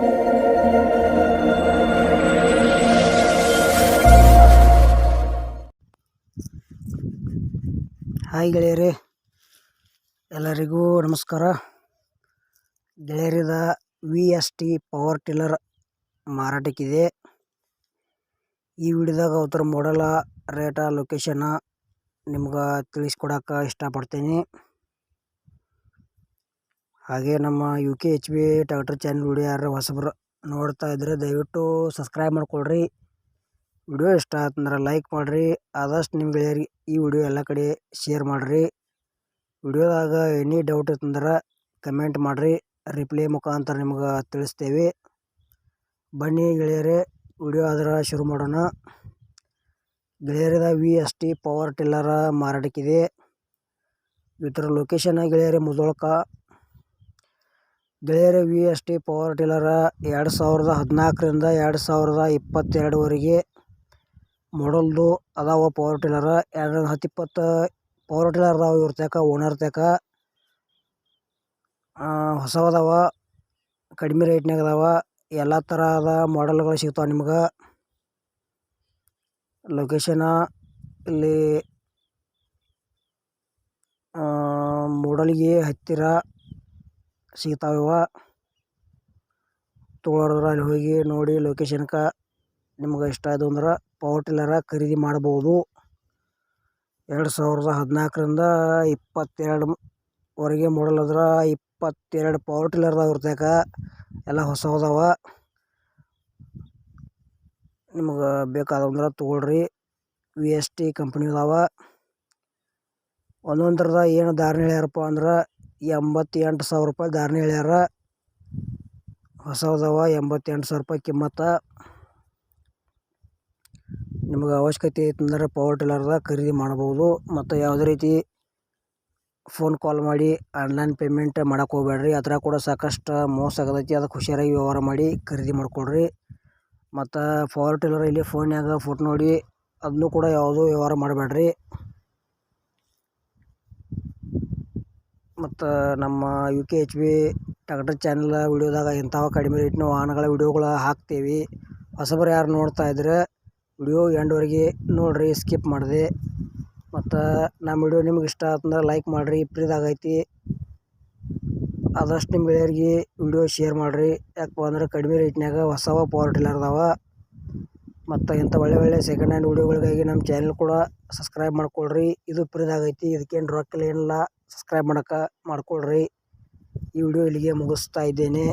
Hi ಗೆಳೆಯರಿ, ಎಲ್ಲರಿಗೂ ನಮಸ್ಕಾರ. ಗೆಳೆಯರಿದ V S T power tiller ಮಾರಾಟಕ್ಕಿದೆ. ಈ ವಿಡಿಯೋದಾಗ ಅವತರ ಮಾಡಲ ರೇಟ ಲೊಕೇಶನ ನಿಮ್ಗೆ ತಿಳಿಸ್ಕೊಡಕ್ಕೆ ಇಷ್ಟಪಡ್ತೀನಿ. ಹಾಗೆ ನಮ್ಮ U K H B tractor channel video ಹೊಸಬ್ರು ನೋಡ್ತಾ ಇದ್ರೆ ದಯವಿಟ್ಟು ಸಬ್ಸ್ಕ್ರೈಬ್ ಮಾಡ್ಕೊಳ್ರಿ. ವಿಡಿಯೋ ಇಷ್ಟ ಆತಂದ್ರೆ ಲೈಕ್ ಮಾಡಿರಿ. ಆದಷ್ಟು ನಿಮ್ಮ ಗೆಳೆಯರಿಗೆ ಈ ವಿಡಿಯೋ ಎಲ್ಲ ಕಡೆ ಶೇರ್ ಮಾಡಿರಿ. ವಿಡಿಯೋದಾಗ ಎನಿ ಡೌಟ್ ಇತ್ತಂದ್ರೆ ಕಮೆಂಟ್ ಮಾಡಿರಿ. ರಿಪ್ಲೈ ಮುಖಾಂತರ ನಿಮ್ಗೆ ತಿಳಿಸ್ತೇವೆ. ಬನ್ನಿ ಗೆಳೆಯರೇ, ವಿಡಿಯೋ ಆದ್ರೆ ಶುರು ಮಾಡೋಣ. ಗೆಳೆಯರದ ವಿ ಎಸ್ ಟಿ ಪವರ್ ಟಿಲ್ಲರ ಮಾರಾಟಕ್ಕಿದೆ. ಇದರ ಲೊಕೇಶನ್ ಗೆಳೆಯರೇ ಮುದೋಳ್ಕ ಗೆಳೆಯರೇ ವಿ ಎಸ್ ಟಿ ಪವರ್ ಟಿಲ್ಲರ ಹದಿನಾಲ್ಕರಿಂದ ಎರಡು ಸಾವಿರದ ಇಪ್ಪತ್ತೆರಡುವರೆಗೆ ಮಾಡಲ್ದು ಅದಾವ ಪವರ್ ಟಿಲ್ಲರ ಎರಡು ಹತ್ತು ಇಪ್ಪತ್ತು ಪವರ್ ಟಿಲ್ಲರ್ ಅದಾವ ಇವ್ರ ತಕ ಓನರ್ ತಕ. ಹೊಸವದಾವ, ಕಡಿಮೆ ರೇಟ್ನಾಗ ಅದಾವ. ಎಲ್ಲ ಥರದ ಮಾಡೆಲ್ಗಳು ಸಿಗ್ತಾವೆ ನಿಮ್ಗೆ. ಲೊಕೇಶನ ಇಲ್ಲಿ ಮೂಡಲ್ಗೆ ಹತ್ತಿರ ಸಿಗ್ತಾವ ತೊಗೊಳೋರು ಅಲ್ಲಿ ಹೋಗಿ ನೋಡಿ ಲೊಕೇಶನ್ಗೆ ನಿಮ್ಗೆ ಇಷ್ಟ ಆಯ್ತು ಅಂದ್ರೆ ಪವರ್ ಟಿಲ್ಲರ ಖರೀದಿ ಮಾಡ್ಬೋದು. ಎರಡು ಸಾವಿರದ ಹದಿನಾಲ್ಕರಿಂದ ಇಪ್ಪತ್ತೆರಡು ವರೆಗೆ ಮಾಡಲ್ ಅದ್ರ ಇಪ್ಪತ್ತೆರಡು ಪವರ್ ಟಿಲ್ಲರ್ದಾಗ ಅದಾವ ಎಲ್ಲ ಹೊಸ ಹೊಸವದಾವ ನಿಮ್ಗೆ ಬೇಕಾದಂದ್ರೆ ತೊಗೊಳ್ರಿ. ವಿ ಎಸ್ ಟಿ ಕಂಪ್ನಿ ಅದಾವ. ಒಂದೊಂದ್ರದ ಏನು ಧಾರಣೆ ಹೇಳ್ಯಾರಪ್ಪ ಅಂದ್ರೆ ಎಂಬತ್ತೆಂಟು ಸಾವಿರ ರೂಪಾಯಿ ಧಾರಣೆ ಹೇಳ್ಯಾರ. ಹೊಸದವ ಎಂಬತ್ತೆಂಟು ಸಾವಿರ ರೂಪಾಯಿ ಕಿಮ್ಮತ್ತ. ನಿಮಗೆ ಅವಶ್ಯಕತೆ ಐತಂದ್ರೆ ಪವರ್ ಟಿಲ್ಲರ್ದ ಖರೀದಿ ಮಾಡ್ಬೋದು ಮತ್ತು ಯಾವುದೇ ರೀತಿ ಫೋನ್ ಕಾಲ್ ಮಾಡಿ ಆನ್ಲೈನ್ ಪೇಮೆಂಟ್ ಮಾಡೋಕೆ ಹೋಗ್ಬೇಡ್ರಿ. ಅದ್ರಾಗ ಕೂಡ ಸಾಕಷ್ಟು ಮೋಸ ಆಗದೈತಿ ಅದಕ್ಕೆ ಹುಷಾರಾಗಿ ವ್ಯವಹಾರ ಮಾಡಿ ಖರೀದಿ ಮಾಡ್ಕೊಳ್ರಿ ಮತ್ತು ಪವರ್ ಟಿಲ್ಲರ್ ಇಲ್ಲಿ ಫೋನ್ಯಾಗ ಫೋಟೋ ನೋಡಿ ಅದನ್ನು ಕೂಡ ಯಾವುದೂ ವ್ಯವಹಾರ ಮಾಡಬೇಡ್ರಿ. ಮತ್ತು ನಮ್ಮ U K H B tractor channel ವೀಡಿಯೋದಾಗ ಇಂಥವ ಕಡಿಮೆ ರೇಟ್ನ ವಾಹನಗಳ ವಿಡಿಯೋಗಳ ಹಾಕ್ತೀವಿ. ಹೊಸಬರು ಯಾರು ನೋಡ್ತಾ ಇದ್ರೆ ವಿಡಿಯೋ ಎಂಡ್ವರೆಗೆ ನೋಡಿರಿ ಸ್ಕಿಪ್ ಮಾಡಿದೆ. ಮತ್ತು ನಮ್ಮ ವಿಡಿಯೋ ನಿಮ್ಗೆ ಇಷ್ಟ ಆತಂದ್ರೆ ಲೈಕ್ ಮಾಡಿರಿ ಫ್ರೀದಾಗೈತಿ ಆದಷ್ಟು ನಿಮ್ಮ ಗೆಳೆಯರಿಗೆ ವಿಡಿಯೋ ಶೇರ್ ಮಾಡಿರಿ. ಯಾಕಪ್ಪ ಅಂದ್ರೆ ಕಡಿಮೆ ರೇಟ್ನಾಗ ಹೊಸವ ಪವರ್ ಟಿಲ್ಲರ್ ಅದಾವ. ಮತ್ತು ಇಂಥ ಒಳ್ಳೆ ಒಳ್ಳೆ ಸೆಕೆಂಡ್ ಹ್ಯಾಂಡ್ ವೀಡಿಯೋಗಳಿಗಾಗಿ ನಮ್ಮ ಚಾನಲ್ ಕೂಡ ಸಬ್ಸ್ಕ್ರೈಬ್ ಮಾಡ್ಕೊಳ್ರಿ. ಇದು ಫ್ರೀದಾಗೈತಿ ಇದಕ್ಕೇನು ರೊಕ್ಕ ಏನಿಲ್ಲ. ಸಬ್ಸ್ಕ್ರೈಬ್ ಮಾಡಕ್ಕೆ ಮಾಡ್ಕೊಳ್ರಿ. ಈ ವಿಡಿಯೋ ಇಲ್ಲಿಗೆ ಮುಗಿಸ್ತಾ ಇದ್ದೇನೆ.